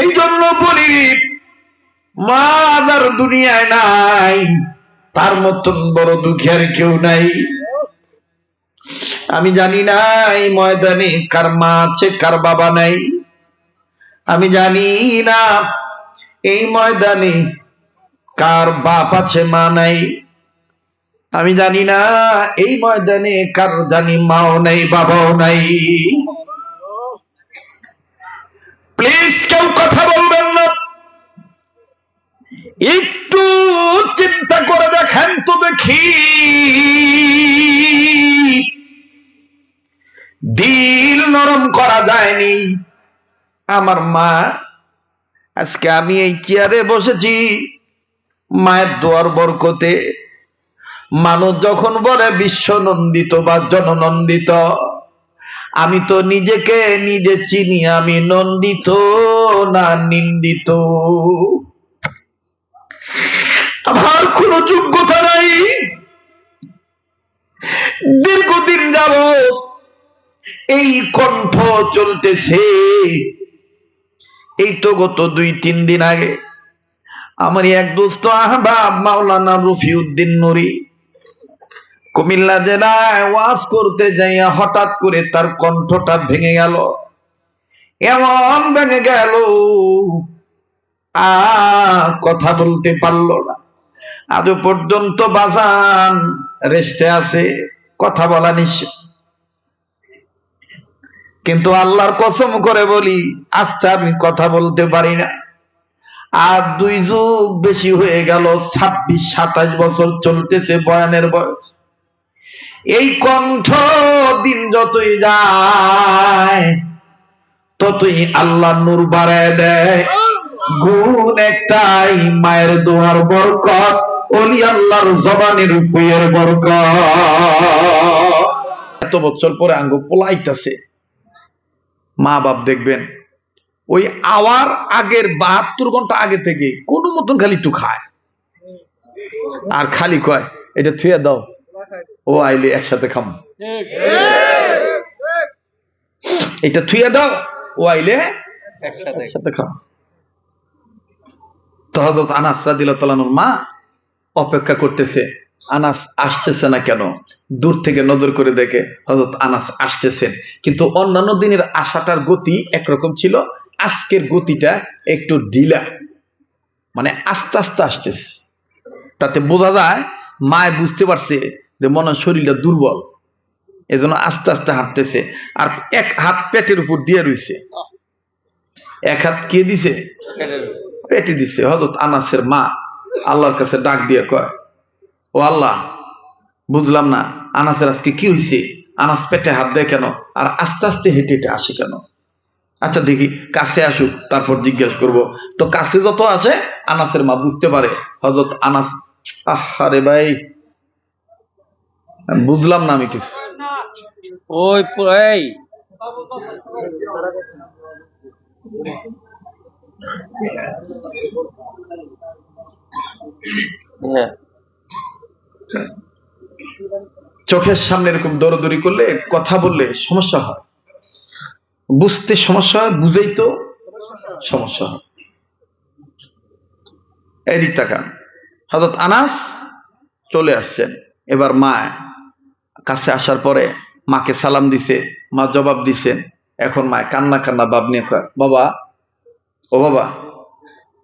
এই জন্য বলি, মা আর দুনিয়ায় নাই, তার মতন বড় দুঃখী আর কেউ নাই। আমি জানি না এই ময়দানে কার মা আছে, কার বাবা নাই। আমি জানি না এই ময়দানে কার বাপ আছে, মা নাই। আমি জানি না এই ময়দানে কার জানি মাও নাই, বাবাও নাই। প্লিজ কেউ কথা বলবেন না। একটু চিন্তা করে দেখেন তো দেখি। দিল নরম করা যায়নি। আমার মা, আজকে আমি এই চেয়ারে বসেছি। মায়ের দোয়ার বরকতে। মানুষ যখন বলে বিশ্ব নন্দিত বা জননন্দিত। আমি তো নিজেকে নিজে চিনি, আমি নন্দিত না নিন্দিত। আমার কোনো যোগ্যতা নাই। দীর্ঘদিন যাব এই কণ্ঠ চলতেছে। এই তো গত দুই, তিন দিন আগে। আমার এক দোস্ত আহবাব মাওলানা রফিউদ্দিন নুরি। কুমিল্লা জেলায় ওয়াজ করতে যাইয়া হঠাৎ করে তার কণ্ঠটা ভেঙে গেল। এমন ভেঙে গেল। আর কথা বলতে পারল না। আজও পর্যন্ত বাজান রেস্টে আছে, কথা বলা নিশ্চয় কিন্তু আল্লাহর কসম করে বলি আজকে আমি কথা বলতে পারি না। আজ দুই যুগ বেশি হয়ে গেল, ছাব্বিশ, সাতাশ বছর চলতেছে বয়ানের বয়স। এই কণ্ঠ দিন যতই যায়, ততই আল্লাহ নূর বাড়ায় দেয়। গুণ একটাই, মায়ের দোয়ার বরকত, অলি আল্লাহর জবানের ফুয়ের বরকত। এত বছর পরে আঙ্গ পোলাইতাছে। মা বাপ দেখবেন, ওই আওয়ার আগের বাহাত্তর ঘণ্টা আগে থেকে কোনো মতন খালি একটু খায়। আর খালি কয়, এটা থুয়ে দাও। ও আইলে একসাথে খাম। এটা থুয়ে দাও ও আইলে একসাথে। খাম। তো হজরত আনাস রাদিল্লাহ তালানুর মা অপেক্ষা করতেছে আনাস আসতেছে না কেন? দূর থেকে নজর করে দেখে হজরত আনাস আসতেছেন। কিন্তু অন্যান্য দিনের আশাটার গতি একরকম ছিল আজকের গতিটা একটু ঢিলা। মানে আস্তে আস্তে আসতেছে। তাতে বোঝা যায় মায় বুঝতে পারছে যে মনে হয় শরীরটা দুর্বল। এজন্য আস্তে আস্তে হাঁটতেছে। আর এক হাত পেটের উপর দিয়ে রইছে। এক হাত কে দিছে? পেটে দিছে। হজরত আনাসের মা আল্লাহর কাছে ডাক দিয়ে কয়, ও আল্লাহ, বুঝলাম না আনাসের আজকে কি হয়েছে আনাস পেটে হাত দেয় কেন? আর আস্তে আস্তে হেঁটে হেঁটে আসে কেন? আচ্ছা দেখি, কাছে আসুক, তারপর জিজ্ঞাসা করব। তো কাছে যত আসে, আনাসের মা বুঝতে পারে হজরত আনাস আরে ভাই বুঝলাম না আমি কিছু। ওই এই। হ্যাঁ। চোখের সামনে এরকম দৌড়দৌড়ি করলে কথা বললে সমস্যা হয়। বুঝতে সমস্যা হয় বুঝেই তো সমস্যা হয়। এদিক তাকান হজরত আনাস চলে আসছেন এবার মা কাছে আসার পরে মাকে সালাম দিছে, মা জবাব দিছেন এখন মা কান্না কান্না বাব নিয়ে কয়, বাবা, ও বাবা,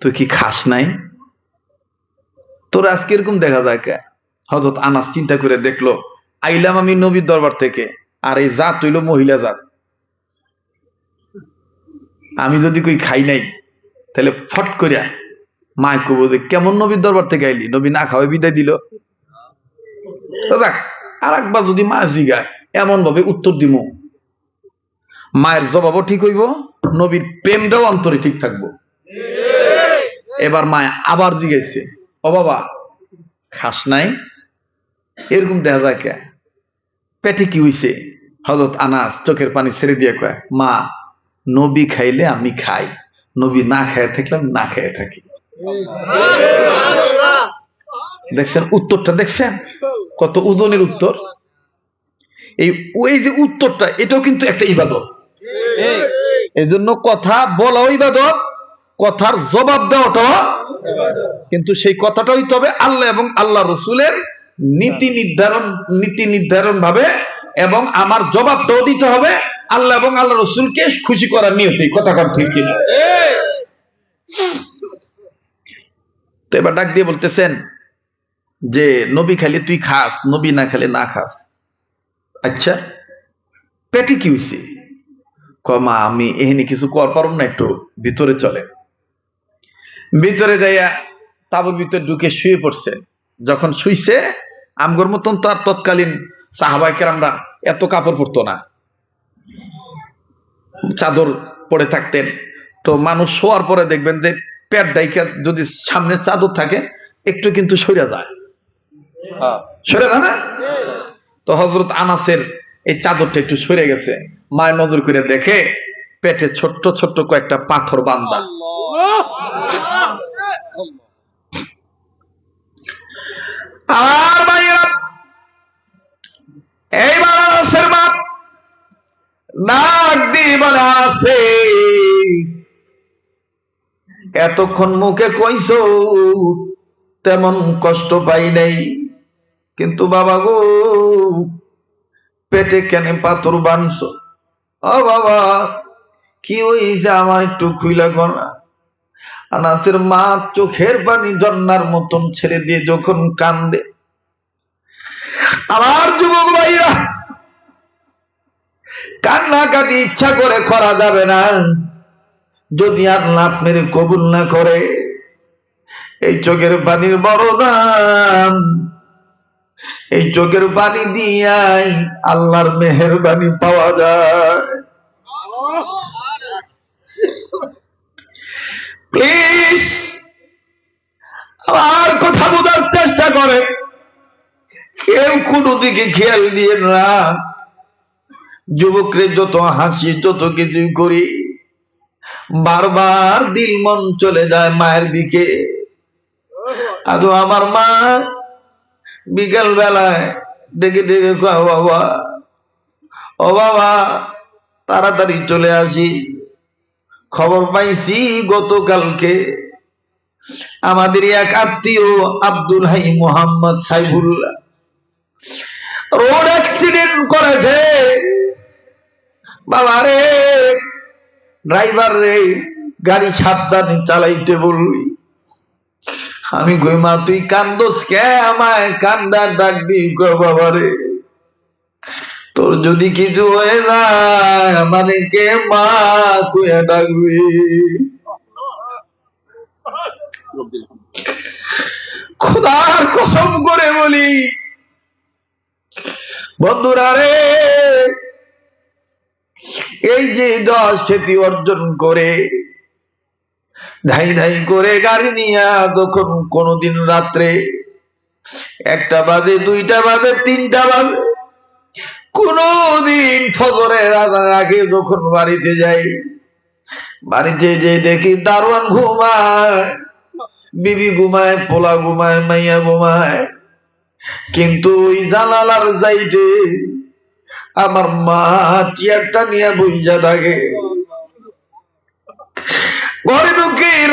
তুই কি খাস নাই? তোর আজকে এরকম দেখা যায় কে? হজরত আনাস চিন্তা করে দেখল, আইলাম আমি নবীর দরবার থেকে, আর এই জাত হইল মহিলা জাত। আমি যদি কই খাই নাই, তাহলে ফট করিয়া মায় কব যে, কেমন নবীর দরবার থেকে আইলি? নবী না খাওয়াই বিদায় দিল। দেখ আর একবার যদি মা জিগায় এমন ভাবে উত্তর দিব মায়ের জবাবও ঠিক হইব, নবীর প্রেমটাও অন্তরে ঠিক থাকব। এবার মায় আবার জিগাইছে, ও বাবা, খাস নাই? এরকম দেখা যায় কে? পেটে কি হইছে? হজরত আনাস চোখের পানি ছেড়ে দিয়ে কয়, মা, নবী খাইলে আমি খাই, নবী না খেয়ে থাকলে আমি না খেয়ে থাকি। দেখছেন? উত্তরটা দেখছেন? কত ওজনের উত্তর? এই ওই যে উত্তরটা, এটাও কিন্তু একটা ইবাদত। এই জন্য কথা বলাও ইবাদত, কথার জবাব দেওয়াটাও কিন্তু সেই কথাটা হইতে হবে আল্লাহ এবং আল্লাহ রসুলের নীতি নির্ধারণ নীতি নির্ধারণ ভাবে এবং আমার জবাবটাও দিতে হবে আল্লাহ এবং আল্লাহ রসুলকে খুশি করার নিয়তে। কথা কর ঠিক কিনা? তো এবার ডাক দিয়ে বলতেছেন যে নবী খালি তুই খাস, নবী না খালি না খাস। আচ্ছা পেটে কি হয়েছে কমা আমি এখানে কিছু কর পারব না, একটু ভিতরে চলে। ভিতরে যাইয়া তাবুর ভিতরে ঢুকে শুয়ে পড়ছে। যখন শুইছে, আমগর মতন তো আর তৎকালীন সাহাবাইকের আমরা এত কাপড় পরতো না। চাদর পরে থাকতেন। তো মানুষ শোয়ার পরে দেখবেন যে পেট ডাইকা যদি সামনে চাদর থাকে, একটু কিন্তু সরে যায়। সরে যায় না। তো হজরত আনাসের এই চাদরটা একটু সরে গেছে। মায়ের নজর করে দেখে পেটে ছোট্ট ছোট্ট কয়েকটা পাথর বান্দা। আর ভাইয়েরা এইবার আনাসের বাপ নাক বলে আছে এতক্ষণ মুখে কইছ, তেমন কষ্ট পাই নাই। কিন্তু বাবা গো, পেটে কেন পাথর বানছ। ও বাবা, কি হইছে আমার একটু খুইলা গনা আনাসের মা চোখের পানি জন্নার মতন ছেড়ে দিয়ে যখন কান্দে। আমার যুবক ভাইয়া কান্নাকাটি ইচ্ছা করে করা যাবে না। যদি আর আল্লাহ আপনার কবুল না করে, এই চোখের পানির বড় দাম। এই চোখের পানি দিয়াই আল্লাহর মেহেরবানি পাওয়া যায়। প্লিজ কথা বোঝার চেষ্টা করে। কেউ কোনো দিকে খেয়াল দিয়ে না। যুবকরে যত হাসি যত কিছু করি। বারবার দিল মন চলে যায় মায়ের দিকে। আদৌ আমার মা বিকেল বেলায় ডেকে ডেকে কয় বাবা। ও বাবা, তাড়াতাড়ি চলে আসি। খবর পাইছি, গতকালকে আমাদের এক আত্মীয় আব্দুল হাই মোহাম্মদ সাইফুল্লাহ রোড অ্যাক্সিডেন্ট করেছে। বাবা রে, ড্রাইভার রে, গাড়ি সাবধানে চালাইতে বলবি আমি কই, মা, তুই কান্দোস কে? আমায় কান্দার ডাক দি গো বাবা রে? তোর যদি কিছু হয়ে যায় মানে কে মা? কুয়া ডাকবি? খোদার কসম করে বলি, বন্ধুরা রে, এই যে দশ খ্যাতি অর্জন করে ধাই ধাই করে গাড়ি নিয়ে তখন কোনদিন রাত্রে একটা বাজে, দুইটা বাজে, তিনটা বাজে। কোনদিন ফজরের আজানের আগে যখন বাড়িতে যাই, বাড়িতে যে দেখি দারোয়ান ঘুমায়, বিবি ঘুমায়, পোলা ঘুমায়, মাইয়া ঘুমায়। কিন্তু ওই জানালার যাইতে আমার মা চেয়ারটা নিয়ে বুঝা থাকে ঘরে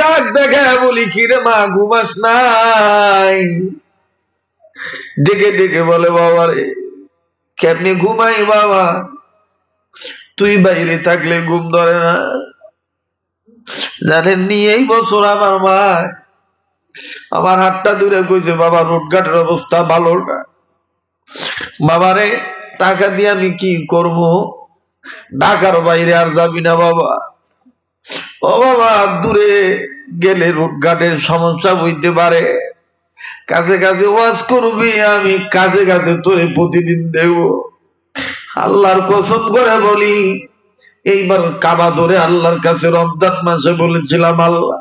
রাগ দেখা বলি কিরে মা, ঘুমাস নাই? ডেকে ডেকে বলে, বাবা রে, কেমনি ঘুমাই বাবা? তুই বাইরে থাকলে ঘুম ধরে না? জানেন নি, এই বছর আমার মা আমার হাতটা দূরে কইছে, বাবা রোডঘাটের অবস্থা ভালো না। বাবারে টাকা দিয়ে আমি কি করব? ঢাকার বাইরে আর যাবি না বাবা। ও বাবা, দূরে গেলে রোডঘাটের সমস্যা হইতে পারে। কাছে কাছে ওয়াজ করবি, আমি কাছে কাছে তোরে প্রতিদিন দেব। আল্লাহর কসম করে বলি, এইবার কাবা ধরে আল্লাহর কাছে রমজান মাসে বলেছিলাম আল্লাহ,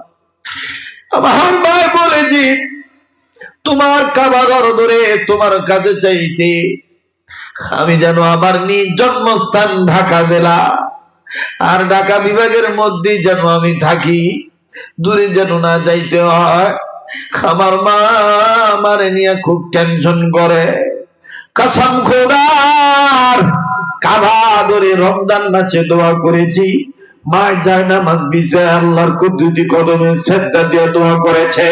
আমার ভাই বলেছি, তোমার কাবা ঘর ধরে তোমার কাছে চাইতে, আমি যেন আমার নিজ জন্মস্থান ঢাকা জেলা আর ঢাকা বিভাগের মধ্যে যেন আমি থাকি। দূরে যেন না যাইতে হয়। আমার মা আমারে নিয়ে খুব টেনশন করে। কাসাম খোদার কাভা ধরে রমজান মাসে দোয়া করেছি। মা যায় না মাস বিছে আল্লাহর কুদ্দুতি কদমে শ্রদ্ধা দিয়ে দোয়া করেছে।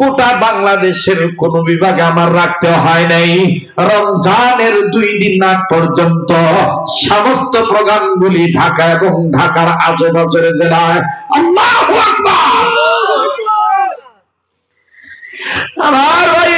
গোটা বাংলাদেশের কোন বিভাগে আমার রাখতে হয় নাই। রমজানের দুই দিন আগ পর্যন্ত সমস্ত প্রোগ্রাম গুলি ঢাকা এবং ঢাকার আশেপাশের জেলায়। আমার ভাই